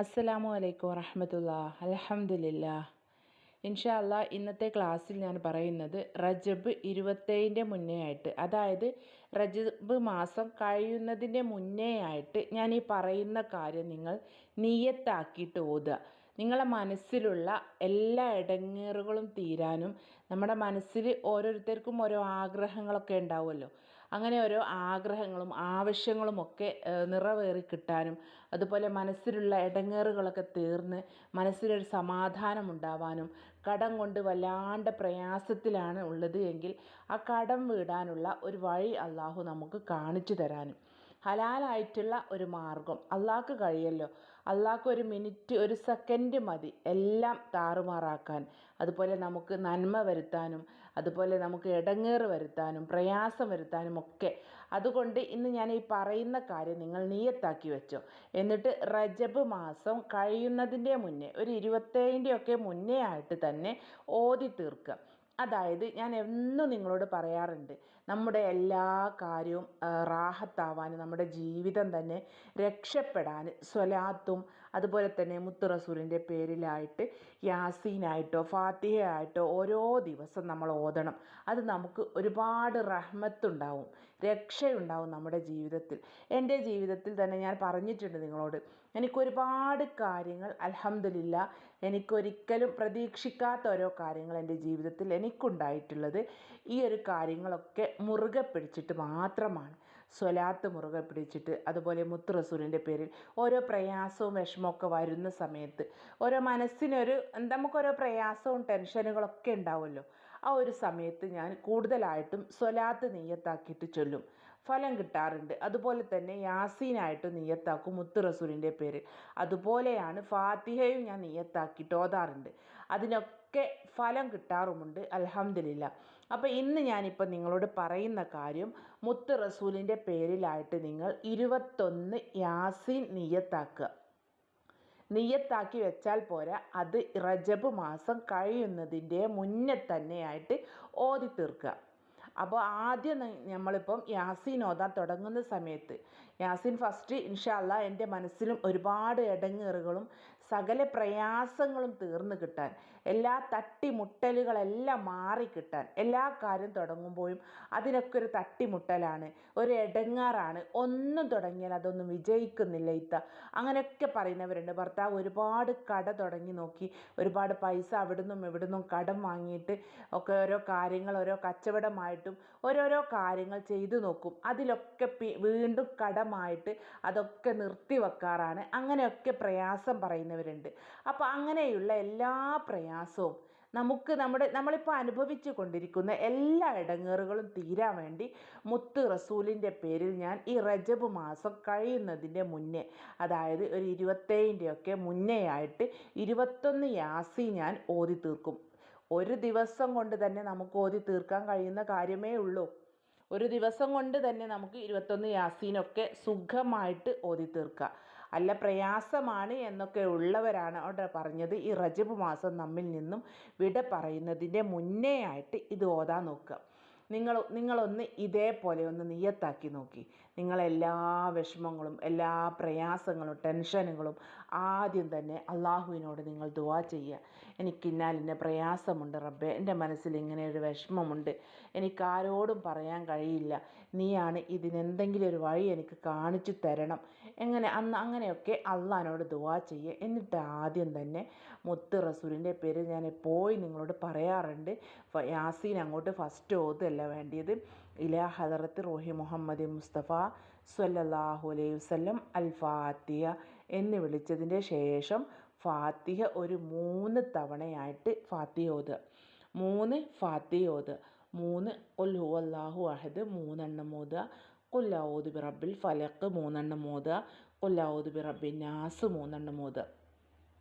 അസ്സലാമു അലൈക്കും വറഹമത്തുള്ള. അലഹമുല്ല ഇൻഷാ അല്ലാ ഇന്നത്തെ ക്ലാസ്സിൽ ഞാൻ പറയുന്നത് റജബ് ഇരുപത്തേഴിന്റെ മുന്നേ ആയിട്ട് അതായത് റജബ് മാസം കഴിയുന്നതിന്റെ മുന്നേ ആയിട്ട് ഞാൻ ഈ പറയുന്ന കാര്യം നിങ്ങൾ നീയത്താക്കിയിട്ട് ഓതുക. നിങ്ങളെ മനസ്സിലുള്ള എല്ലാ ഇടങ്ങേറുകളും തീരാനും നമ്മുടെ മനസ്സിൽ ഓരോരുത്തർക്കും ഓരോ ആഗ്രഹങ്ങളൊക്കെ ഉണ്ടാവുമല്ലോ. അങ്ങനെ ഓരോ ആഗ്രഹങ്ങളും ആവശ്യങ്ങളും ഒക്കെ നിറവേറി കിട്ടാനും അതുപോലെ മനസ്സിലുള്ള ഇടങ്ങേറുകളൊക്കെ തീർന്ന് മനസ്സിലൊരു സമാധാനം ഉണ്ടാവാനും കടം കൊണ്ട് വല്ലാണ്ട് പ്രയാസത്തിലാണ് ഉള്ളത് എങ്കിൽ ആ കടം വീടാനുള്ള ഒരു വഴി അള്ളാഹു നമുക്ക് കാണിച്ചു തരാനും. ഹലാലായിട്ടുള്ള ഒരു മാർഗം അള്ളാഹ്ക്ക് കഴിയല്ലോ. അള്ളാഹ്ക്ക് ഒരു മിനിറ്റ് ഒരു സെക്കൻഡ് മതി എല്ലാം താറുമാറാക്കാൻ. അതുപോലെ നമുക്ക് നന്മ വരുത്താനും അതുപോലെ നമുക്ക് ഇടങ്ങേറ് വരുത്താനും പ്രയാസം വരുത്താനും ഒക്കെ. അതുകൊണ്ട് ഇന്ന് ഞാൻ ഈ പറയുന്ന കാര്യം നിങ്ങൾ നീയത്താക്കി വെച്ചോ. എന്നിട്ട് റജബ് മാസം കഴിയുന്നതിന്റെ മുന്നേ ഒരു ഇരുപത്തേഴിന്റെ ഒക്കെ മുന്നേ ആയിട്ട് തന്നെ ഓതി തീർക്കുക. അതായത് ഞാൻ എന്നും നിങ്ങളോട് പറയാറുണ്ട് നമ്മുടെ എല്ലാ കാര്യവും റാഹത്താവാൻ നമ്മുടെ ജീവിതം തന്നെ രക്ഷപ്പെടാൻ സ്വലാത്തും അതുപോലെ തന്നെ മുത്തു റസൂലിന്റെ പേരിലായിട്ട് യാസീനായിട്ടോ ഫാത്തിഹയായിട്ടോ ഓരോ ദിവസം നമ്മൾ ഓതണം. അത് നമുക്ക് ഒരുപാട് റഹ്മത്തുണ്ടാവും രക്ഷയുണ്ടാവും നമ്മുടെ ജീവിതത്തിൽ. എന്റെ ജീവിതത്തിൽ തന്നെ ഞാൻ പറഞ്ഞിട്ടുണ്ട് നിങ്ങളോട് എനിക്കൊരുപാട് കാര്യങ്ങൾ അലഹമില്ല എനിക്കൊരിക്കലും പ്രതീക്ഷിക്കാത്ത ഓരോ കാര്യങ്ങൾ എന്റെ ജീവിതത്തിൽ എനിക്കുണ്ടായിട്ടുള്ളത് ഈ ഒരു കാര്യങ്ങളൊക്കെ മുറുകെ പിടിച്ചിട്ട് മാത്രമാണ്. സ്വലാത്ത് മുറുകെ പിടിച്ചിട്ട് അതുപോലെ മുത്ത് റസൂലിന്റെ പേരിൽ ഓരോ പ്രയാസവും വിഷമമൊക്കെ വരുന്ന സമയത്ത് ഓരോ മനസ്സിനൊരു നമുക്കൊരോ പ്രയാസവും ടെൻഷനുകളൊക്കെ ഉണ്ടാവുമല്ലോ. ആ ഒരു സമയത്ത് ഞാൻ കൂടുതലായിട്ടും സ്വലാത്ത് നെയ്യത്താക്കിയിട്ട് ചൊല്ലും. ഫലം കിട്ടാറുണ്ട്. അതുപോലെ തന്നെ യാസീനായിട്ട് നെയ്യത്താക്കും മുത്ത് റസൂലിന്റെ പേര് അതുപോലെയാണ് ഫാത്തിഹയും ഞാൻ നെയ്യത്താക്കിയിട്ട് ഓതാറുണ്ട്. അതിനൊക്കെ ഫലം കിട്ടാറുമുണ്ട്. അലഹമില്ല അപ്പോൾ ഇന്ന് ഞാനിപ്പോൾ നിങ്ങളോട് പറയുന്ന കാര്യം മുത്ത് റസൂലിന്റെ പേരിലായിട്ട് നിങ്ങൾ ഇരുപത്തൊന്ന് യാസിൻ നിയത്താക്കുക. നിയ്യത്താക്കി വെച്ചാൽ പോരാ അത് റജബ് മാസം കഴിയുന്നതിന്റെ മുന്നേ തന്നെയായിട്ട് ഓതി തീർക്കുക അപ്പോൾ ആദ്യം നമ്മളിപ്പം യാസീൻ ഓതാൻ തുടങ്ങുന്ന സമയത്ത് യാസീൻ ഫസ്റ്റ് ഇൻഷാല്ല എന്റെ മനസ്സിലും ഒരുപാട് ഇടങ്ങേറുകളും സകല പ്രയാസങ്ങളും തീർന്നു കിട്ടാൻ എല്ലാ തട്ടിമുട്ടലുകളെല്ലാം മാറിക്കിട്ടാൻ എല്ലാ കാര്യം തുടങ്ങുമ്പോഴും അതിനൊക്കെ ഒരു തട്ടിമുട്ടലാണ് ഒരു ഇടങ്ങാറാണ് ഒന്നും തുടങ്ങിയാൽ അതൊന്നും വിജയിക്കുന്നില്ല ഇത്ത. അങ്ങനെയൊക്കെ പറയുന്നവരുണ്ട്. ഭർത്താവ് ഒരുപാട് കട തുടങ്ങി നോക്കി. ഒരുപാട് പൈസ അവിടുന്നും ഇവിടുന്നും കടം വാങ്ങിയിട്ട് ഒക്കെ ഓരോ കാര്യങ്ങൾ ഓരോ കച്ചവടമായിട്ടും ഓരോരോ കാര്യങ്ങൾ ചെയ്തു നോക്കും. അതിലൊക്കെ വീണ്ടും കടമായിട്ട് അതൊക്കെ നിർത്തി വെക്കാറാണ് അങ്ങനെയൊക്കെ പ്രയാസം പറയുന്നവരുണ്ട് അപ്പോൾ അങ്ങനെയുള്ള എല്ലാ പ്രയാസവും നമുക്ക് നമ്മുടെ നമ്മളിപ്പോൾ അനുഭവിച്ചു കൊണ്ടിരിക്കുന്ന എല്ലാ ഇടങ്ങേറുകളും തീരാൻ വേണ്ടി മുത്ത് റസൂലിന്റെ പേരിൽ ഞാൻ ഈ റജബ് മാസം കഴിയുന്നതിന്റെ മുന്നേ അതായത് ഒരു ഇരുപത്തേഴിന്റെയൊക്കെ മുന്നേ ആയിട്ട് ഇരുപത്തൊന്ന് യാസി ഞാൻ ഓതി തീർക്കും. ഒരു ദിവസം കൊണ്ട് തന്നെ നമുക്ക് ഓതി തീർക്കാൻ കഴിയുന്ന കാര്യമേ ഉള്ളൂ. ഒരു ദിവസം കൊണ്ട് തന്നെ നമുക്ക് ഇരുപത്തൊന്ന് യാസീനൊക്കെ സുഖമായിട്ട് ഓതി തീർക്കുക അല്ല പ്രയാസമാണ് എന്നൊക്കെ ഉള്ളവരാണ് അവിടെ പറഞ്ഞത്. ഈ റജബ് മാസം നമ്മിൽ നിന്നും വിട പറയുന്നതിന്റെ മുന്നേ ആയിട്ട് ഇത് ഓതാൻ നോക്കുക. നിങ്ങൾ നിങ്ങളൊന്ന് ഇതേപോലെ ഒന്ന് നിയത്താക്കി നോക്കി. നിങ്ങളെല്ലാ വിഷമങ്ങളും എല്ലാ പ്രയാസങ്ങളും ടെൻഷനുകളും ആദ്യം തന്നെ അള്ളാഹുവിനോട് നിങ്ങൾ ദുവാ ചെയ്യുക. എനിക്ക് ഇന്നാലിന്റെ പ്രയാസമുണ്ട് റബ്ബെ. എന്റെ മനസ്സിൽ ഇങ്ങനെ ഒരു വിഷമമുണ്ട്. എനിക്കാരോടും പറയാൻ കഴിയില്ല. നീയാണ് ഇതിനെന്തെങ്കിലും ഒരു വഴി എനിക്ക് കാണിച്ചു തരണം. എങ്ങനെ? അന്ന് അങ്ങനെയൊക്കെ അള്ളഹാനോട് ദുവാ ചെയ്യുക. എന്നിട്ട് ആദ്യം തന്നെ മുത്ത് റസൂലിന്റെ പേര് ഞാൻ എപ്പോഴും നിങ്ങളോട് പറയാറുണ്ട്. യാസീൻ അങ്ങോട്ട് ഫസ്റ്റ് ഓതല്ല വേണ്ടിയത്. ഇലാ ഹദറത്ത് റോഹി മുഹമ്മദ് മുസ്തഫ സല്ലല്ലാഹു അലൈഹി വസല്ലം അൽ ഫാത്തിഹ എന്ന് വിളിച്ചതിന്റെ ശേഷം ഫാത്തിഹ ഒരു മൂന്ന് തവണയായിട്ട് ഫാത്തിഹ മൂന്ന് ഫാത്തിഹ മൂന്ന് ഉൽഹു അള്ളാഹു അഹദ് മൂന്നെണ്ണം ഓതുക. കൊല്ലാവൂദ് ബി റബ്ബിൽ ഫലക്ക് മൂന്നെണ്ണം ഓതുക. കൊല്ലാവൂദ് ബി റബ്ബിൻ നാസ് മൂന്നെണ്ണം ഓതുക.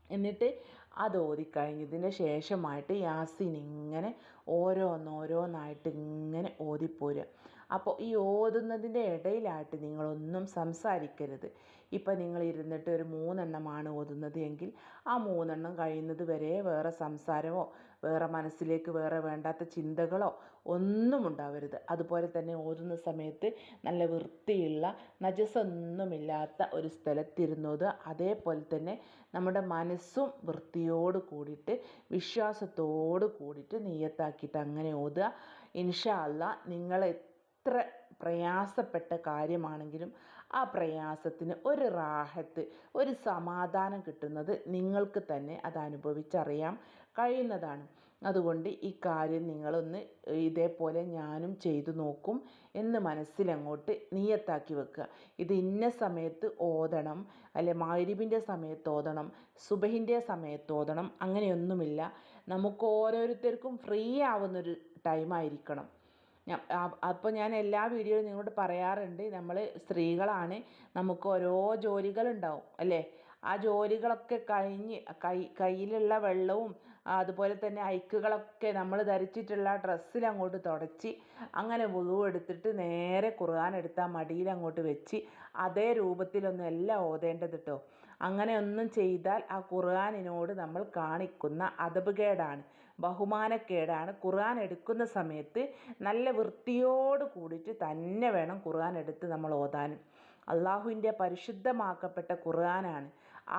എന്നിട്ട് അത് ഓതിക്കഴിഞ്ഞതിന് ശേഷമായിട്ട് യാസീൻ ഇങ്ങനെ ഓരോന്നോരോന്നായിട്ട് ഇങ്ങനെ ഓതിപ്പോരുക. അപ്പോൾ ഈ ഓതുന്നതിന്റെ ഇടയിലായിട്ട് നിങ്ങളൊന്നും സംസാരിക്കരുത്. ഇപ്പം നിങ്ങൾ ഇരുന്നിട്ട് ഒരു മൂന്നെണ്ണമാണ് ഓതുന്നത് എങ്കിൽ ആ മൂന്നെണ്ണം കഴിയുന്നത് വരെ വേറെ സംസാരമോ വേറെ മനസ്സിലേക്ക് വേറെ വേണ്ടാത്ത ചിന്തകളോ ഒന്നും ഉണ്ടാവരുത്. അതുപോലെ തന്നെ ഓതുന്ന സമയത്ത് നല്ല വൃത്തിയുള്ള നജസൊന്നുമില്ലാത്ത ഒരു സ്ഥലത്തിരുന്നത് അതേപോലെ തന്നെ നമ്മുടെ മനസ്സും വൃത്തിയോട് കൂടിയിട്ട് വിശ്വാസത്തോട് കൂടിയിട്ട് നീയത്താക്കിയിട്ട് അങ്ങനെ ഓതുക. ഇൻഷാ അല്ലാ നിങ്ങൾ എത്ര പ്രയാസപ്പെട്ട കാര്യമാണെങ്കിലും ആ പ്രയാസത്തിന് ഒരു റാഹത്ത് ഒരു സമാധാനം കിട്ടുന്നത് നിങ്ങൾക്ക് തന്നെ അത് അനുഭവിച്ചറിയാം കഴിയുന്നതാണ്. അതുകൊണ്ട് ഈ കാര്യം നിങ്ങളൊന്ന് ഇതേപോലെ ഞാനും ചെയ്തു നോക്കും എന്ന് മനസ്സിലങ്ങോട്ട് നീയത്താക്കി വെക്കുക. ഇത് ഇന്ന സമയത്ത് ഓതണം അല്ലെ മാരിബിന്റെ സമയത്ത് ഓതണം സുബഹിന്റെ സമയത്ത് ഓതണം അങ്ങനെയൊന്നുമില്ല. നമുക്ക് ഓരോരുത്തർക്കും ഫ്രീ ആവുന്നൊരു ടൈം ആയിരിക്കണം. അപ്പോൾ ഞാൻ എല്ലാ വീഡിയോയിലും നിങ്ങളോട് പറയാറുണ്ട് നമ്മൾ സ്ത്രീകളാണ് നമുക്ക് ഓരോ ജോലികളുണ്ടാവും അല്ലേ? ആ ജോലികളൊക്കെ കഴിഞ്ഞ് കൈ കയ്യിലുള്ള വെള്ളവും അതുപോലെ തന്നെ ഐക്കുകളൊക്കെ നമ്മൾ ധരിച്ചിട്ടുള്ള ഡ്രസ്സിൽ അങ്ങോട്ട് തുടച്ച് അങ്ങനെ വുളു എടുത്തിട്ട് നേരെ ഖുർആൻ എടുത്ത് ആ മടിയിൽ അങ്ങോട്ട് വെച്ച് അതേ രൂപത്തിലൊന്നും എല്ലാം ഓതേണ്ടത് കേട്ടോ അങ്ങനെ ഒന്നും ചെയ്താൽ ആ ഖുർആനിനോട് നമ്മൾ കാണിക്കുന്ന അതപുകേടാണ് ബഹുമാനക്കേടാണ്. ഖുർആൻ എടുക്കുന്ന സമയത്ത് നല്ല വൃത്തിയോട് കൂടിയിട്ട് തന്നെ വേണം ഖുർആൻ എടുത്ത് നമ്മൾ ഓതാൻ അള്ളാഹുവിന്റെ പരിശുദ്ധമാക്കപ്പെട്ട ഖുർആനാണ്.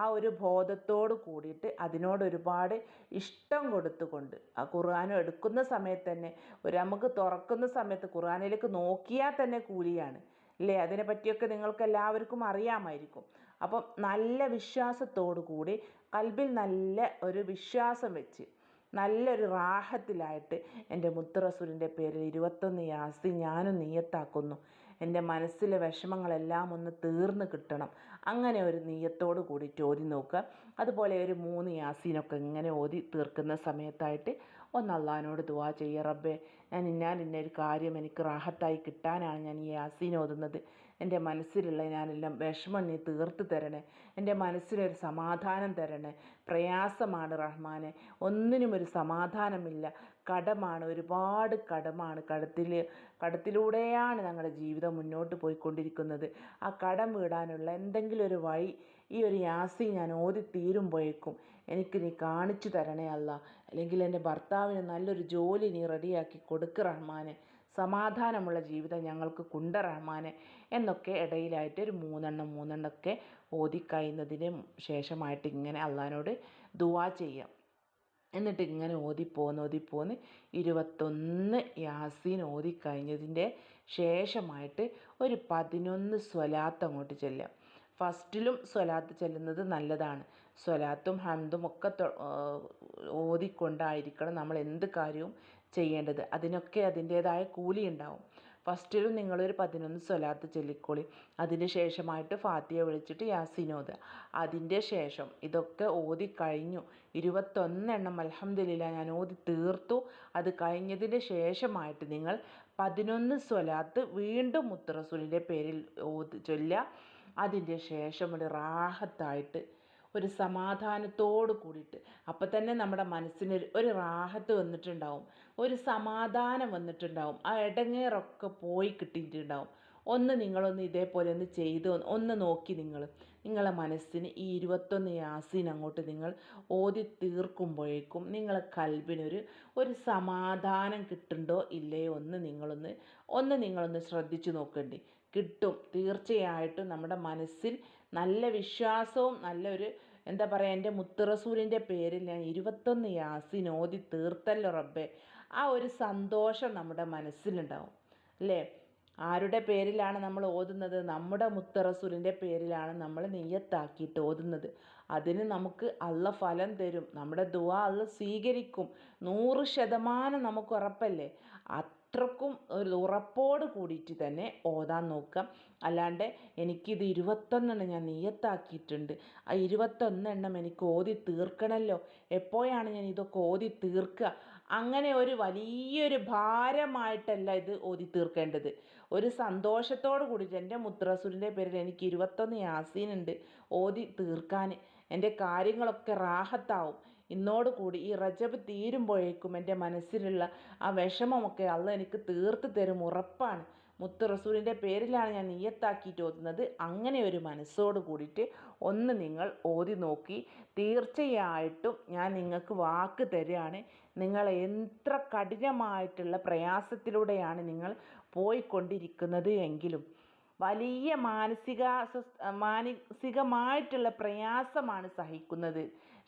ആ ഒരു ബോധത്തോട് കൂടിയിട്ട് അതിനോട് ഒരുപാട് ഇഷ്ടം കൊടുത്തുകൊണ്ട് ആ ഖുർആൻ എടുക്കുന്ന സമയത്ത് തന്നെ ഒരു നമുക്ക് തുറക്കുന്ന സമയത്ത് ഖുർആനിലേക്ക് നോക്കിയാൽ തന്നെ കൂലിയാണ് അല്ലേ? അതിനെ പറ്റിയൊക്കെ നിങ്ങൾക്ക് എല്ലാവർക്കും അറിയാമായിരിക്കും. അപ്പം നല്ല വിശ്വാസത്തോടു കൂടി കൽബിൽ നല്ല ഒരു വിശ്വാസം വെച്ച് നല്ലൊരു റാഹത്തിലായിട്ട് എന്റെ മുത്തറസൂലിന്റെ പേരിൽ ഇരുപത്തൊന്ന് യാസി ഞാനും നീയത്താക്കുന്നു. എന്റെ മനസ്സിലെ വിഷമങ്ങളെല്ലാം ഒന്ന് തീർന്ന് കിട്ടണം. അങ്ങനെ ഒരു നീയത്തോട് കൂടിയിട്ട് ഓതി നോക്കുക. അതുപോലെ ഒരു മൂന്ന് യാസീനൊക്കെ ഇങ്ങനെ ഓതി തീർക്കുന്ന സമയത്തായിട്ട് ഒന്ന് അള്ളഹാനോട് ദുവാ ചെയ്യുക റബ്ബേ. ഞാൻ ഇന്നാൽ ഇന്നൊരു കാര്യം എനിക്ക് റാഹത്തായി കിട്ടാനാണ് ഞാൻ ഈ യാസീൻ ഓതുന്നത്. എന്റെ മനസ്സിലുള്ള ഞാനെല്ലാം വിഷമം നീ തീർത്ത് തരണേ. എന്റെ മനസ്സിലൊരു സമാധാനം തരണേ. പ്രയാസമാണ് റഹ്മാനെ. ഒന്നിനും ഒരു സമാധാനമില്ല. കടമാണ് ഒരുപാട് കടമാണ് കടത്തിൽ കടത്തിലൂടെയാണ് ഞങ്ങളുടെ ജീവിതം മുന്നോട്ട് പോയിക്കൊണ്ടിരിക്കുന്നത്. ആ കടം വീടാനുള്ള എന്തെങ്കിലും ഒരു വഴി ഈ ഒരു യാസി ഞാൻ ഓതി തീരുമ്പോഴേക്കും എനിക്ക് നീ കാണിച്ചു തരണേ അല്ല. അല്ലെങ്കിൽ എന്റെ ഭർത്താവിന് നല്ലൊരു ജോലി നീ റെഡിയാക്കി കൊടുക്ക് റഹ്മാനെ. സമാധാനമുള്ള ജീവിതം ഞങ്ങൾക്ക് കുണ്ട റഹ്മാനെ. എന്നൊക്കെ ഇടയിലായിട്ട് ഒരു മൂന്നെണ്ണം മൂന്നെണ്ണമൊക്കെ ഓതി കഴിയുന്നതിന് ശേഷമായിട്ട് ഇങ്ങനെ അള്ളഹാനോട് ദുവാ ചെയ്യാം. എന്നിട്ട് ഇങ്ങനെ ഓതിപ്പോന്ന് ഓതിപ്പോന്ന് ഇരുപത്തൊന്ന് യാസീൻ ഓതി കഴിഞ്ഞതിന്റെ ശേഷമായിട്ട് ഒരു പതിനൊന്ന് സ്വലാത്ത് അങ്ങോട്ട് ചെല്ലാം ഫസ്റ്റിലും സ്വലാത്ത് ചെല്ലുന്നത് നല്ലതാണ്. സ്വലാത്തും ഹംദും ഒക്കെ ഓതിക്കൊണ്ടായിരിക്കണം നമ്മൾ എന്ത് കാര്യവും ചെയ്യേണ്ടത്. അതിനൊക്കെ അതിന്റേതായ കൂലി ഉണ്ടാവും. ഫസ്റ്റിലും നിങ്ങളൊരു പതിനൊന്ന് സ്വലാത്ത് ചൊല്ലിക്കോളി. അതിന് ശേഷമായിട്ട് ഫാത്തിയ വിളിച്ചിട്ട് ഓതുക അതിന്റെ ശേഷം ഇതൊക്കെ ഓതി കഴിഞ്ഞു. ഇരുപത്തൊന്നെണ്ണം അൽഹംദുലില്ല ഞാൻ ഓതി തീർത്തു. അത് കഴിഞ്ഞതിന് ശേഷമായിട്ട് നിങ്ങൾ പതിനൊന്ന് സ്വലാത്ത് വീണ്ടും മുത്തറസൂലിന്റെ പേരിൽ ഓതി ചൊല്ലുക. അതിന്റെ ശേഷം ഒരു റാഹത്തായിട്ട് ഒരു സമാധാനത്തോട് കൂടിയിട്ട്. അപ്പം തന്നെ നമ്മുടെ മനസ്സിന് ഒരു റാഹത്ത് വന്നിട്ടുണ്ടാവും. ഒരു സമാധാനം വന്നിട്ടുണ്ടാവും. ആ ഇടങ്ങേറൊക്കെ പോയി കിട്ടിയിട്ടുണ്ടാവും. ഒന്ന് നിങ്ങളൊന്ന് ഇതേപോലെ ഒന്ന് ചെയ്ത് ഒന്ന് നോക്കി നിങ്ങൾ. നിങ്ങളെ മനസ്സിന് ഈ ഇരുപത്തൊന്ന് യാസീൻ അങ്ങോട്ട് നിങ്ങൾ ഓതി തീർക്കുമ്പോഴേക്കും നിങ്ങളെ കൽബിനൊരു ഒരു സമാധാനം കിട്ടുണ്ടോ ഇല്ലയോ ഒന്ന് നിങ്ങളൊന്ന് ഒന്ന് നിങ്ങളൊന്ന് ശ്രദ്ധിച്ചു നോക്കണ്ടേ. കിട്ടും. തീർച്ചയായിട്ടും നമ്മുടെ മനസ്സിൽ നല്ല വിശ്വാസവും നല്ലൊരു എന്താ പറയുക എന്റെ മുത്തുറസൂലിന്റെ പേരിൽ ഞാൻ ഇരുപത്തൊന്ന് യാസിനോതി തീർത്തല്ലോ റബ്ബെ. ആ ഒരു സന്തോഷം നമ്മുടെ മനസ്സിലുണ്ടാവും അല്ലേ? ആരുടെ പേരിലാണ് നമ്മൾ ഓതുന്നത്? നമ്മുടെ മുത്തറസൂലിന്റെ പേരിലാണ് നമ്മൾ നെയ്യത്താക്കിയിട്ട് ഓതുന്നത്. അതിന് നമുക്ക് അള്ള ഫലം തരും. നമ്മുടെ ദുആ അള്ള സ്വീകരിക്കും. നൂറ് ശതമാനം നമുക്ക് ഉറപ്പല്ലേ? അത്രക്കും ഒരു ഉറപ്പോട് കൂടിയിട്ട് തന്നെ ഓതാൻ നോക്കുക അല്ലാണ്ട് എനിക്കിത് ഇരുപത്തൊന്നെണ്ണം ഞാൻ നിയത്താക്കിയിട്ടുണ്ട് ആ ഇരുപത്തൊന്നെണ്ണം എനിക്ക് ഓതി തീർക്കണമല്ലോ എപ്പോഴാണ് ഞാൻ ഇതൊക്കെ ഓതി തീർക്കുക? അങ്ങനെ ഒരു വലിയൊരു ഭാരമായിട്ടല്ല ഇത് ഓതി തീർക്കേണ്ടത്. ഒരു സന്തോഷത്തോട് കൂടിയിട്ട് എന്റെ മുത്രസുരിന്റെ പേരിൽ എനിക്ക് ഇരുപത്തൊന്ന് യാസീനുണ്ട് ഓതി തീർക്കാൻ. എന്റെ കാര്യങ്ങളൊക്കെ റാഹത്താവും. ഇന്നോട് കൂടി ഈ റജബ് തീരുമ്പോഴേക്കും എന്റെ മനസ്സിലുള്ള ആ വിഷമമൊക്കെ അള്ള എനിക്ക് തീർത്ത് തരും ഉറപ്പാണ്. മുത്ത് റസൂലിന്റെ പേരിലാണ് ഞാൻ നീയത്താക്കിയിട്ട് ഓതുന്നത്. അങ്ങനെ ഒരു മനസ്സോട് കൂടിയിട്ട് ഒന്ന് നിങ്ങൾ ഓതി നോക്കി. തീർച്ചയായിട്ടും ഞാൻ നിങ്ങൾക്ക് വാക്ക് തരികയാണ്. നിങ്ങൾ എത്ര കഠിനമായിട്ടുള്ള പ്രയാസത്തിലൂടെയാണ് നിങ്ങൾ പോയിക്കൊണ്ടിരിക്കുന്നത് എങ്കിലും. വലിയ മാനസിക മാനസികമായിട്ടുള്ള പ്രയാസമാണ് സഹിക്കുന്നത്.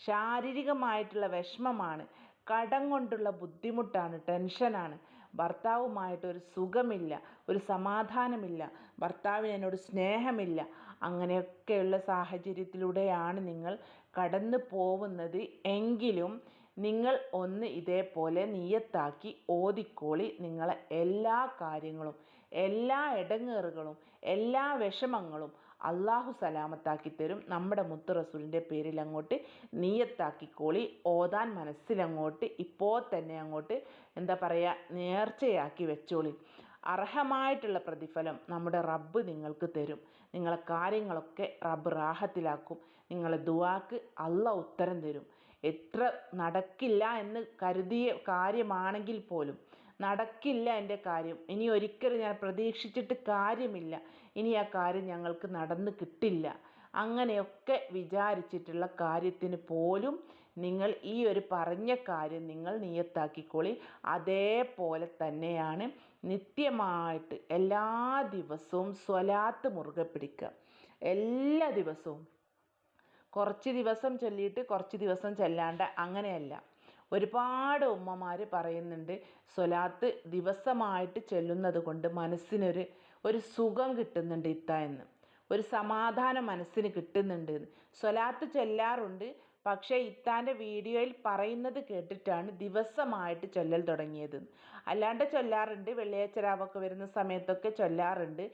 ശാരീരികമായിട്ടുള്ള വിഷമമാണ്. കടം കൊണ്ടുള്ള ബുദ്ധിമുട്ടാണ് ടെൻഷനാണ്. ഭർത്താവുമായിട്ട് ഒരു സുഖമില്ല ഒരു സമാധാനമില്ല ഭർത്താവിന് എന്നോട് സ്നേഹമില്ല. അങ്ങനെയൊക്കെയുള്ള സാഹചര്യത്തിലൂടെയാണ് നിങ്ങൾ കടന്നു പോകുന്നത് എങ്കിലും നിങ്ങൾ ഒന്ന് ഇതേപോലെ നിയത്താക്കി ഓതിക്കോളി. നിങ്ങളെ എല്ലാ കാര്യങ്ങളും എല്ലാ ഇടങ്ങേറുകളും എല്ലാ വിഷമങ്ങളും അള്ളാഹു സലാമത്താക്കി തരും. നമ്മുടെ മുത്ത് റസൂലിന്റെ പേരിൽ അങ്ങോട്ട് നീയത്താക്കിക്കോളി ഓതാൻ മനസ്സിലങ്ങോട്ട് ഇപ്പോൾ തന്നെ അങ്ങോട്ട് എന്താ പറയുക നേർച്ചയാക്കി വെച്ചോളി. അർഹമായിട്ടുള്ള പ്രതിഫലം നമ്മുടെ റബ്ബ് നിങ്ങൾക്ക് തരും. നിങ്ങളെ കാര്യങ്ങളൊക്കെ റബ്ബ് റാഹത്തിലാക്കും. നിങ്ങളെ ദുവാക്ക് അള്ള ഉത്തരം തരും. എത്ര നടക്കില്ല എന്ന് കരുതിയ കാര്യമാണെങ്കിൽ പോലും നടക്കില്ല എന്റെ കാര്യം. ഇനി ഒരിക്കലും ഞാൻ പ്രതീക്ഷിച്ചിട്ട് കാര്യമില്ല. ഇനി ആ കാര്യം ഞങ്ങൾക്ക് നടന്ന് കിട്ടില്ല. അങ്ങനെയൊക്കെ വിചാരിച്ചിട്ടുള്ള കാര്യത്തിന് പോലും നിങ്ങൾ ഈ ഒരു പറഞ്ഞ കാര്യം നിങ്ങൾ നിയത്താക്കിക്കോളി. അതേപോലെ തന്നെയാണ് നിത്യമായിട്ട് എല്ലാ ദിവസവും സ്വലാത്ത് മുറുകെ പിടിക്കുക. എല്ലാ ദിവസവും. കുറച്ച് ദിവസം ചൊല്ലിയിട്ട് കുറച്ച് ദിവസം ചെല്ലാണ്ട് അങ്ങനെയല്ല. ഒരുപാട് ഉമ്മമാർ പറയുന്നുണ്ട് സ്വലാത്ത് ദിവസമായിട്ട് ചെല്ലുന്നത് കൊണ്ട് മനസ്സിനൊരു ഒരു സുഖം കിട്ടുന്നുണ്ട് ഇത്ത എന്ന്. ഒരു സമാധാനം മനസ്സിന് കിട്ടുന്നുണ്ട് സ്വലാത്ത് ചൊല്ലാറുണ്ട് പക്ഷേ ഇത്താന്റെ വീഡിയോയിൽ പറയുന്നത് കേട്ടിട്ടാണ് ദിവസമായിട്ട് ചൊല്ലൽ തുടങ്ങിയത് അല്ലാണ്ട് ചൊല്ലാറുണ്ട് വെള്ളിയാഴ്ച രാവൊക്കെ വരുന്ന സമയത്തൊക്കെ ചൊല്ലാറുണ്ട്.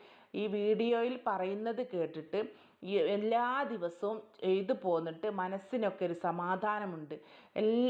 ഈ വീഡിയോയിൽ പറയുന്നത് കേട്ടിട്ട് എല്ലാ ദിവസവും ചെയ്തു പോന്നിട്ട് മനസ്സിനൊക്കെ ഒരു സമാധാനമുണ്ട്.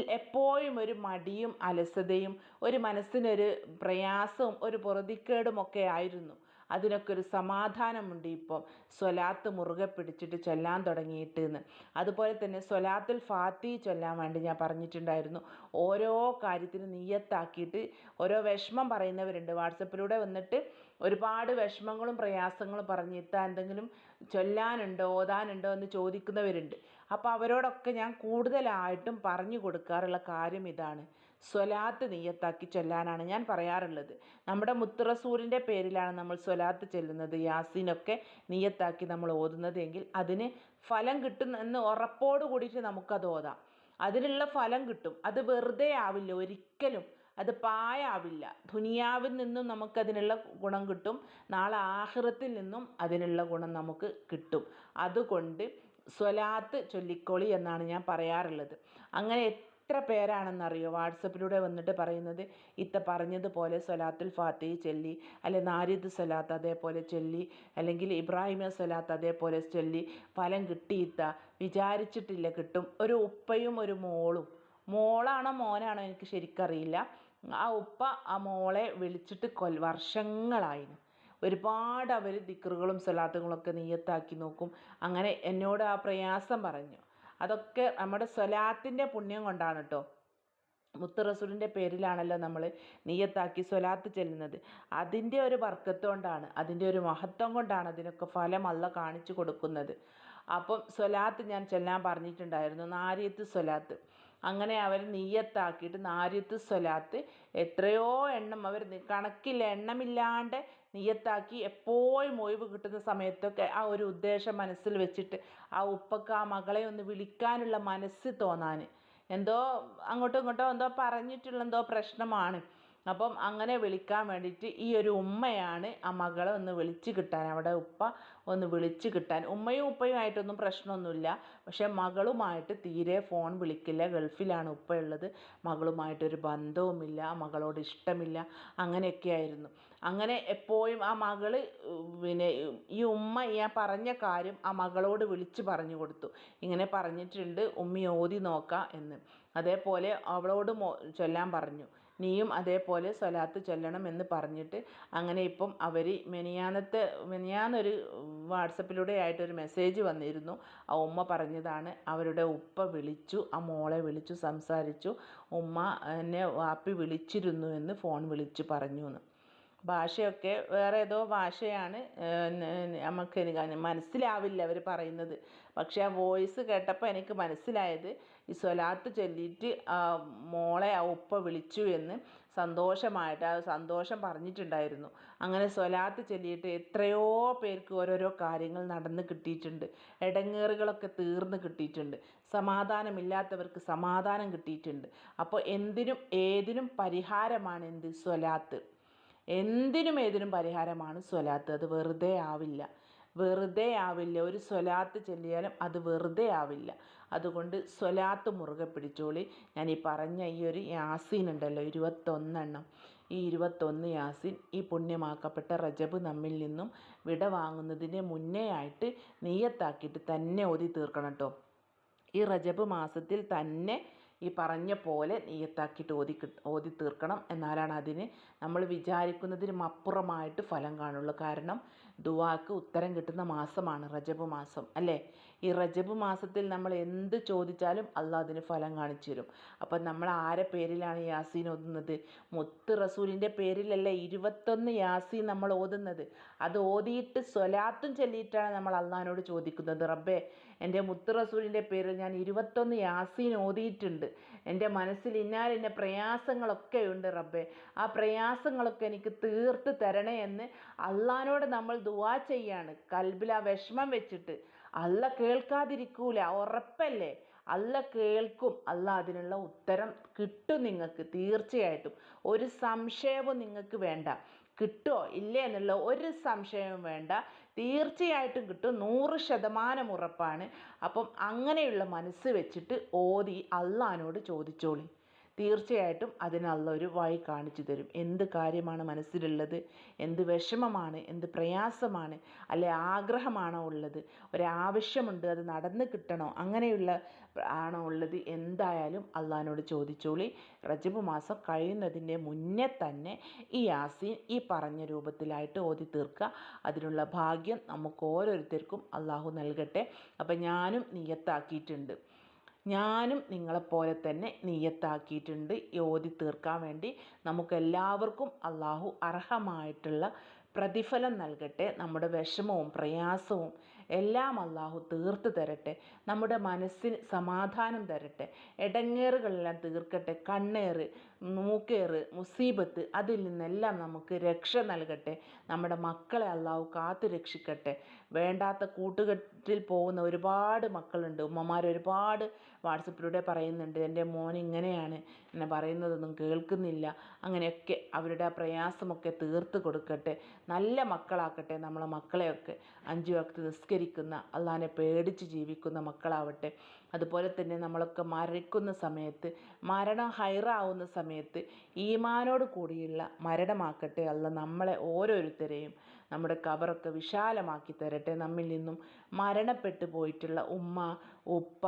എപ്പോഴും ഒരു മടിയും അലസതയും ഒരു മനസ്സിനൊരു പ്രയാസവും ഒരു പൊറുതിക്കേടുമൊക്കെ ആയിരുന്നു. അതിനൊക്കെ ഒരു സമാധാനമുണ്ട് ഇപ്പോൾ സ്വലാത്ത് മുറുകെ പിടിച്ചിട്ട് ചൊല്ലാൻ തുടങ്ങിയിട്ട് എന്ന് അതുപോലെ തന്നെ സ്വലാത്തുൽ ഫാത്തി ചൊല്ലാൻ വേണ്ടി ഞാൻ പറഞ്ഞിട്ടുണ്ടായിരുന്നു. ഓരോ കാര്യത്തിനും നീയത്താക്കിയിട്ട് ഓരോ വിഷമം പറയുന്നവരുണ്ട്. വാട്സപ്പിലൂടെ വന്നിട്ട് ഒരുപാട് വിഷമങ്ങളും പ്രയാസങ്ങളും പറഞ്ഞ് ഇത്ത എന്തെങ്കിലും ചൊല്ലാനുണ്ടോ ഓതാനുണ്ടോ എന്ന് ചോദിക്കുന്നവരുണ്ട്. അപ്പോൾ അവരോടൊക്കെ ഞാൻ കൂടുതലായിട്ടും പറഞ്ഞു കൊടുക്കാറുള്ള കാര്യം ഇതാണ്. സ്വലാത്ത് നീയത്താക്കി ചൊല്ലാനാണ് ഞാൻ പറയാറുള്ളത്. നമ്മുടെ മുത്തുറസൂറിന്റെ പേരിലാണ് നമ്മൾ സ്വലാത്ത് ചെല്ലുന്നത്. യാസീനൊക്കെ നീയത്താക്കി നമ്മൾ ഓതുന്നത് എങ്കിൽ അതിന് ഫലം കിട്ടുന്നെന്ന് ഉറപ്പോട് കൂടിയിട്ട് നമുക്കത് ഓതാം. അതിനുള്ള ഫലം കിട്ടും. അത് വെറുതെ ആവില്ല. ഒരിക്കലും അത് പായാവില്ല ദുനിയാവിൽ നിന്നും നമുക്കതിനുള്ള ഗുണം കിട്ടും. നാളെ ആഹ്റത്തിൽ നിന്നും അതിനുള്ള ഗുണം നമുക്ക് കിട്ടും. അതുകൊണ്ട് സ്വലാത്ത് ചൊല്ലിക്കോളി എന്നാണ് ഞാൻ പറയാറുള്ളത്. അങ്ങനെ എത്ര പേരാണെന്നറിയോ? വാട്സപ്പിലൂടെ വന്നിട്ട് പറയുന്നത് ഇത്ത പറഞ്ഞതുപോലെ സ്വലാത്തുൽ ഫാത്തി ചൊല്ലി അല്ലെ നാരിദ് സ്വലാത്ത് അതേപോലെ ചൊല്ലി അല്ലെങ്കിൽ ഇബ്രാഹിമ സ്വലാത്ത് അതേപോലെ ചൊല്ലി ഫലം കിട്ടിയിത്ത വിചാരിച്ചിട്ടില്ല കിട്ടും ഒരു ഉപ്പയും ഒരു മോളും. മോളാണോ മോനാണോ എനിക്ക് ശരിക്കറിയില്ല. ആ ഉപ്പ ആ മോളെ വിളിച്ചിട്ട് കൊൽ വർഷങ്ങളായിരുന്നു ഒരുപാട് അവർ ദിക്കറുകളും സലാത്തുകളൊക്കെ നീയത്താക്കി നോക്കും. അങ്ങനെ എന്നോട് ആ പ്രയാസം പറഞ്ഞു. അതൊക്കെ നമ്മുടെ സ്വലാത്തിന്റെ പുണ്യം കൊണ്ടാണ് കേട്ടോ മുത്ത് റസൂലിന്റെ പേരിലാണല്ലോ നമ്മൾ നീയത്താക്കി സ്വലാത്ത് ചെല്ലുന്നത്. അതിന്റെ ഒരു വർക്കത്ത് കൊണ്ടാണ് അതിന്റെ ഒരു മഹത്വം കൊണ്ടാണ് അതിനൊക്കെ ഫലം അല്ല കാണിച്ചു കൊടുക്കുന്നത്. അപ്പം സ്വലാത്ത് ഞാൻ ചെല്ലാൻ പറഞ്ഞിട്ടുണ്ടായിരുന്നു നാരിയത്ത് സ്വലാത്ത്. അങ്ങനെ അവർ നീയത്താക്കിയിട്ട് നാരിയത്ത് സ്വലാത്ത് എത്രയോ എണ്ണം അവർ കണക്കില്ല എണ്ണമില്ലാണ്ട് നീയത്താക്കി എപ്പോഴും ഒഴിവ് കിട്ടുന്ന സമയത്തൊക്കെ ആ ഒരു ഉദ്ദേശം മനസ്സിൽ വെച്ചിട്ട് ആ ഉപ്പക്ക് ആ മകളെ ഒന്ന് വിളിക്കാനുള്ള മനസ്സ് തോന്നാൻ. എന്തോ അങ്ങോട്ടും ഇങ്ങോട്ടും എന്തോ പറഞ്ഞിട്ടുള്ള എന്തോ പ്രശ്നമാണ്. അപ്പം അങ്ങനെ വിളിക്കാൻ വേണ്ടിയിട്ട് ഈ ഒരു ഉമ്മയാണ് ആ മകളെ ഒന്ന് വിളിച്ച് കിട്ടാൻ അവിടെ ഉപ്പ ഒന്ന് വിളിച്ച് കിട്ടാൻ. ഉമ്മയും ഉപ്പയും ആയിട്ടൊന്നും പ്രശ്നമൊന്നുമില്ല. പക്ഷേ മകളുമായിട്ട് തീരെ ഫോൺ വിളിക്കില്ല. ഗൾഫിലാണ് ഉപ്പ ഉള്ളത് മകളുമായിട്ടൊരു ബന്ധവുമില്ല. മകളോട് ഇഷ്ടമില്ല. അങ്ങനെയൊക്കെ ആയിരുന്നു അങ്ങനെ എപ്പോഴും ആ മകൾ പിന്നെ ഈ ഉമ്മ ഞാൻ പറഞ്ഞ കാര്യം ആ മകളോട് വിളിച്ച് പറഞ്ഞു കൊടുത്തു. ഇങ്ങനെ പറഞ്ഞിട്ടുണ്ട് ഉമ്മി ഓതി നോക്കാം എന്ന്. അതേപോലെ അവളോട് ചൊല്ലാൻ പറഞ്ഞു. നീയും അതേപോലെ സ്വലാത്ത് ചൊല്ലണം എന്ന് പറഞ്ഞിട്ട് അങ്ങനെ ഇപ്പം അവർ മെനിയാന്നത്തെ മെനിയാന്നൊരു വാട്സപ്പിലൂടെ ആയിട്ടൊരു മെസ്സേജ് വന്നിരുന്നു. ആ ഉമ്മ പറഞ്ഞതാണ് അവരുടെ ഉപ്പ വിളിച്ചു ആ മോളെ വിളിച്ചു സംസാരിച്ചു. ഉമ്മ എന്നെ വാപ്പി വിളിച്ചിരുന്നു എന്ന് ഫോൺ വിളിച്ച് പറഞ്ഞു എന്ന് ഭാഷയൊക്കെ വേറെ ഏതോ ഭാഷയാണ് നമുക്ക് മനസ്സിലാവില്ല അവർ പറയുന്നത്. പക്ഷേ ആ വോയിസ് കേട്ടപ്പോൾ എനിക്ക് മനസ്സിലായത് ഈ സ്വലാത്ത് ചൊല്ലിയിട്ട് മോളെ ആ ഉപ്പ വിളിച്ചു എന്ന് സന്തോഷമായിട്ട് ആ സന്തോഷം പറഞ്ഞിട്ടുണ്ടായിരുന്നു. അങ്ങനെ സ്വലാത്ത് ചൊല്ലിയിട്ട് എത്രയോ പേർക്ക് ഓരോരോ കാര്യങ്ങൾ നടന്ന് കിട്ടിയിട്ടുണ്ട്. ഇടങ്ങേറുകളൊക്കെ തീർന്ന് കിട്ടിയിട്ടുണ്ട്. സമാധാനമില്ലാത്തവർക്ക് സമാധാനം കിട്ടിയിട്ടുണ്ട്. അപ്പോൾ എന്തിനും ഏതിനും പരിഹാരമാണ് എന്ത്? സ്വലാത്ത്. എന്തിനും ഏതിനും പരിഹാരമാണ് സ്വലാത്ത്. അത് വെറുതെ ആവില്ല. വെറുതെ ആവില്ല. ഒരു സ്വലാത്ത് ചെല്ലിയാലും അത് വെറുതെ ആവില്ല. അതുകൊണ്ട് സ്വലാത്ത് മുറുകെ പിടിച്ചോളി. ഞാൻ ഈ പറഞ്ഞ ഈ ഒരു യാസീൻ ഉണ്ടല്ലോ ഇരുപത്തൊന്നെണ്ണം. ഈ ഇരുപത്തൊന്ന് യാസീൻ ഈ പുണ്യമാക്കപ്പെട്ട റജബ് നമ്മിൽ നിന്നും വിട വാങ്ങുന്നതിന് മുന്നേ ആയിട്ട് നീയത്താക്കിയിട്ട് തന്നെ ഓതി തീർക്കണം കേട്ടോ ഈ റജബ് മാസത്തിൽ തന്നെ ഈ പറഞ്ഞ പോലെ നീയത്താക്കിയിട്ട് ഓതി ഓതി തീർക്കണം എന്നാലാണ് അതിന് നമ്മൾ വിചാരിക്കുന്നതിനും അപ്പുറമായിട്ട് ഫലം കാണുള്ളൂ. കാരണം ദുവാക്ക് ഉത്തരം കിട്ടുന്ന മാസമാണ് റജബ് മാസം അല്ലേ? ഈ റജബ് മാസത്തിൽ നമ്മൾ എന്ത് ചോദിച്ചാലും അള്ളാഹ് അതിന് ഫലം കാണിച്ചു തരും. അപ്പം നമ്മൾ ആരെ പേരിലാണ് യാസീൻ ഓതുന്നത്? മുത്ത് റസൂലിന്റെ പേരിലല്ലേ ഇരുപത്തൊന്ന് യാസീൻ നമ്മൾ ഓതുന്നത്? അത് ഓതിയിട്ട് സ്വലാത്തും ചൊല്ലിയിട്ടാണ് നമ്മൾ അള്ളഹാനോട് ചോദിക്കുന്നത്. റബ്ബേ എന്റെ മുത്ത് റസൂലിന്റെ പേരിൽ ഞാൻ ഇരുപത്തൊന്ന് യാസീൻ ഓതിയിട്ടുണ്ട്. എന്റെ മനസ്സിൽ ഇന്നാലിന്റെ പ്രയാസങ്ങളൊക്കെ ഉണ്ട് റബ്ബേ. ആ പ്രയാസങ്ങളൊക്കെ എനിക്ക് തീർത്ത് തരണേ എന്ന് അള്ളഹാനോട് നമ്മൾ ദുവാ ചെയ്യാണ്. കൽബിൽ ആ വിഷമം വെച്ചിട്ട്. അല്ല കേൾക്കാതിരിക്കൂല. ഉറപ്പല്ലേ? അല്ല കേൾക്കും. അല്ല അതിനുള്ള ഉത്തരം കിട്ടും നിങ്ങൾക്ക് തീർച്ചയായിട്ടും. ഒരു സംശയവും നിങ്ങൾക്ക് വേണ്ട. കിട്ടുമോ ഇല്ലേ എന്നുള്ള ഒരു സംശയവും വേണ്ട. തീർച്ചയായിട്ടും കിട്ടും. നൂറ് ശതമാനം ഉറപ്പാണ്. അപ്പം അങ്ങനെയുള്ള മനസ്സ് വെച്ചിട്ട് ഓതി അള്ളഹാനോട് ചോദിച്ചോളി. തീർച്ചയായിട്ടും അതിനുള്ള ഒരു വഴി കാണിച്ചു തരും. എന്ത് കാര്യമാണ് മനസ്സിലുള്ളത്? എന്ത് വിഷമമാണ്? എന്ത് പ്രയാസമാണ്? അല്ലെ ആഗ്രഹമാണോ ഉള്ളത്? ഒരാവശ്യമുണ്ട് അത് നടന്നു കിട്ടണോ? അങ്ങനെയുള്ള ആണോ ഉള്ളത്? എന്തായാലും അള്ളഹാനോട് ചോദിച്ചോളി. റജബ് മാസം കഴിയുന്നതിന്റെ മുന്നേ തന്നെ ഈ യാസീൻ ഈ പറഞ്ഞ രൂപത്തിലായിട്ട് ഓതി തീർക്കുക. അതിനുള്ള ഭാഗ്യം നമുക്ക് ഓരോരുത്തർക്കും അള്ളാഹു നൽകട്ടെ. അപ്പം ഞാനും നിയത്താക്കിയിട്ടുണ്ട്. ഞാനും നിങ്ങളെപ്പോലെ തന്നെ നീയത്താക്കിയിട്ടുണ്ട് ഓതി തീർക്കാൻ വേണ്ടി നമുക്കെല്ലാവർക്കും അള്ളാഹു അർഹമായിട്ടുള്ള പ്രതിഫലം നൽകട്ടെ. നമ്മുടെ വിഷമവും പ്രയാസവും എല്ലാം അള്ളാഹു തീർത്ത് തരട്ടെ. നമ്മുടെ മനസ്സിന് സമാധാനം തരട്ടെ. ഇടങ്ങേറുകളെല്ലാം തീർക്കട്ടെ. കണ്ണേറ് മൂക്കേറ് മുസീബത്ത് അതിൽ നിന്നെല്ലാം നമുക്ക് രക്ഷ നൽകട്ടെ. നമ്മുടെ മക്കളെ അള്ളാഹു കാത്തു രക്ഷിക്കട്ടെ. വേണ്ടാത്ത കൂട്ടുകെട്ടിൽ പോകുന്ന ഒരുപാട് മക്കളുണ്ട്. ഉമ്മമാർ ഒരുപാട് വാട്സപ്പിലൂടെ പറയുന്നുണ്ട് എന്റെ മോൻ ഇങ്ങനെയാണ് എന്നെ പറയുന്നതൊന്നും കേൾക്കുന്നില്ല. അങ്ങനെയൊക്കെ അവരുടെ ആ പ്രയാസമൊക്കെ തീർത്ത് കൊടുക്കട്ടെ. നല്ല മക്കളാക്കട്ടെ നമ്മളെ മക്കളെയൊക്കെ. അഞ്ചു വക്ത് നിസ്കരിക്കുന്ന അള്ളാഹിനെ പേടിച്ച് ജീവിക്കുന്ന മക്കളാവട്ടെ. അതുപോലെ തന്നെ നമ്മളൊക്കെ മരിക്കുന്ന സമയത്ത് മരണം ഹൈറാവുന്ന സമയത്ത് ഈമാനോട് കൂടിയുള്ള മരണമാക്കട്ടെ അല്ല നമ്മളെ ഓരോരുത്തരെയും നമ്മുടെ കബറൊക്കെ വിശാലമാക്കി തരട്ടെ. നമ്മിൽ നിന്നും മരണപ്പെട്ടു പോയിട്ടുള്ള ഉമ്മ ഉപ്പ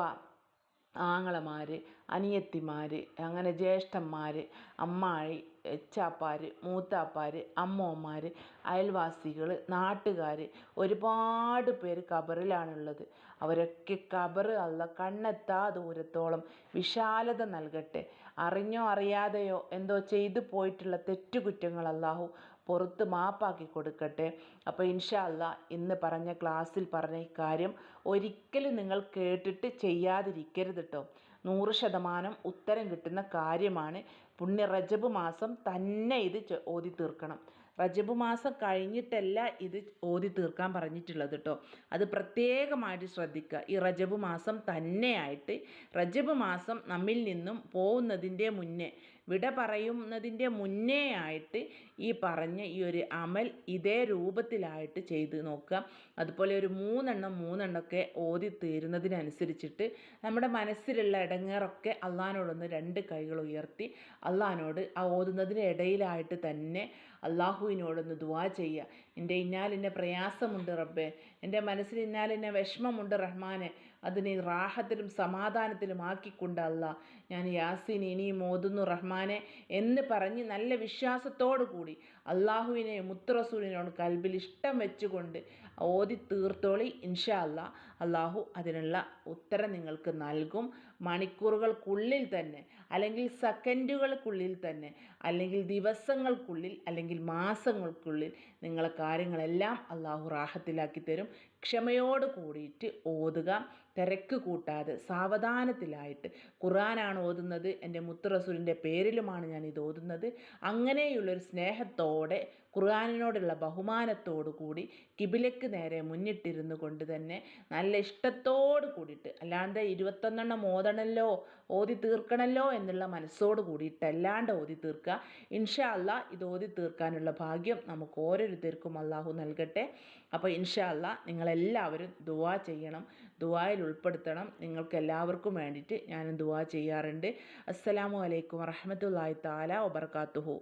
ആങ്ങളമാർ അനിയത്തിമാർ അങ്ങനെ ജ്യേഷ്ഠന്മാർ അമ്മായി എച്ചാപ്പാർ മൂത്താപ്പാർ അമ്മൂമ്മമാർ അയൽവാസികൾ നാട്ടുകാർ ഒരുപാട് പേർ ഖബറിലാണുള്ളത്. അവരൊക്കെ ഖബർ അള്ള കണ്ണെത്താ ദൂരത്തോളം വിശാലത നൽകട്ടെ. അറിഞ്ഞോ അറിയാതെയോ എന്തോ ചെയ്തു പോയിട്ടുള്ള തെറ്റുകുറ്റങ്ങൾ അല്ലാഹു പുറത്ത് മാപ്പാക്കി കൊടുക്കട്ടെ. അപ്പോൾ ഇൻഷാ അല്ലാ ഇന്ന് പറഞ്ഞ ക്ലാസ്സിൽ പറഞ്ഞ ഇക്കാര്യം ഒരിക്കലും നിങ്ങൾ കേട്ടിട്ട് ചെയ്യാതിരിക്കരുത് കേട്ടോ നൂറ് ശതമാനം ഉത്തരം കിട്ടുന്ന കാര്യമാണ്. പുണ്യ റജബ് മാസം തന്നെ ഇത് ഓതി തീർക്കണം. റജബ് മാസം കഴിഞ്ഞിട്ടല്ല ഇത് ഓതി തീർക്കാൻ പറഞ്ഞിട്ടുള്ളത് കേട്ടോ അത് പ്രത്യേകമായിട്ട് ശ്രദ്ധിക്കുക ഈ റജബ് മാസം തന്നെയായിട്ട് റജബ് മാസം നമ്മിൽ നിന്നും പോകുന്നതിന്റെ മുന്നേ വിട പറയുന്നതിന്റെ മുന്നേ ആയിട്ട് ഈ പറഞ്ഞ ഈ ഒരു അമൽ ഇതേ രൂപത്തിലായിട്ട് ചെയ്ത് നോക്കുക. അതുപോലെ ഒരു മൂന്നെണ്ണം മൂന്നെണ്ണമൊക്കെ ഓതി തീരുന്നതിനനുസരിച്ചിട്ട് നമ്മുടെ മനസ്സിലുള്ള ഇടങ്ങേറൊക്കെ അള്ളഹാനോടൊന്ന് രണ്ട് കൈകൾ ഉയർത്തി അള്ളഹാനോട് ആ ഓതുന്നതിന് ഇടയിലായിട്ട് തന്നെ അള്ളാഹുവിനോടൊന്ന് ദുവാ ചെയ്യുക. എന്റെ ഇന്നാലിന്റെ പ്രയാസമുണ്ട് റബ്ബെ. എന്റെ മനസ്സിൽ ഇന്നാലിന്റെ വിഷമമുണ്ട് റഹ്മാനെ. അത് നീ റാഹത്തിലും സമാധാനത്തിലും ആക്കിക്കൊണ്ട് അല്ല. ഞാൻ യാസീൻ ഇനിയും ഓതുന്നു റഹ്മാനെ എന്ന് പറഞ്ഞ് നല്ല വിശ്വാസത്തോടു കൂടി അള്ളാഹുവിനെ മുത്തറസൂലിനോട് കൽബിൽ ഇഷ്ടം വെച്ചുകൊണ്ട് ഓതി തീർത്തോളി ഇൻഷാ അല്ലാ. അള്ളാഹു അതിനുള്ള ഉത്തരം നിങ്ങൾക്ക് നൽകും. മണിക്കൂറുകൾക്കുള്ളിൽ തന്നെ അല്ലെങ്കിൽ സെക്കൻഡുകൾക്കുള്ളിൽ തന്നെ അല്ലെങ്കിൽ ദിവസങ്ങൾക്കുള്ളിൽ അല്ലെങ്കിൽ മാസങ്ങൾക്കുള്ളിൽ നിങ്ങളെ കാര്യങ്ങളെല്ലാം അള്ളാഹു റാഹത്തിലാക്കി തരും. ക്ഷമയോട് കൂടിയിട്ട് ഓതുക തിരക്ക് കൂട്ടാതെ സാവധാനത്തിലായിട്ട്. ഖുറാനാണ് ഓതുന്നത് എന്റെ മുത്തുറസൂലിന്റെ പേരിലുമാണ് ഞാൻ ഇത് ഓതുന്നത്. അങ്ങനെയുള്ളൊരു സ്നേഹത്തോടെ ഖുർആാനിനോടുള്ള ബഹുമാനത്തോടു കൂടി കിബിലയ്ക്ക് നേരെ മുന്നിട്ടിരുന്നു കൊണ്ട് തന്നെ നല്ല ഇഷ്ടത്തോട് കൂടിയിട്ട് അല്ലാണ്ട് ഇരുപത്തൊന്നെണ്ണം ഓതണല്ലോ ഓതി തീർക്കണമല്ലോ എന്നുള്ള മനസ്സോട് കൂടിയിട്ടല്ലാണ്ട് ഓതി തീർക്കുക. ഇൻഷാ അല്ല ഇത് ഓതി തീർക്കാനുള്ള ഭാഗ്യം നമുക്ക് ഓരോരുത്തർക്കും അള്ളാഹു നൽകട്ടെ. അപ്പോൾ ഇൻഷാ അല്ല നിങ്ങളെല്ലാവരും ദുവാ ചെയ്യണം ദുവായിൽ ഉൾപ്പെടുത്തണം. നിങ്ങൾക്ക് എല്ലാവർക്കും വേണ്ടിയിട്ട് ഞാനും ദുവാ ചെയ്യാറുണ്ട്. അസ്സലാമു അലൈക്കും വറഹമത്തല്ലാഹി താല വബർക്കാത്തുഹു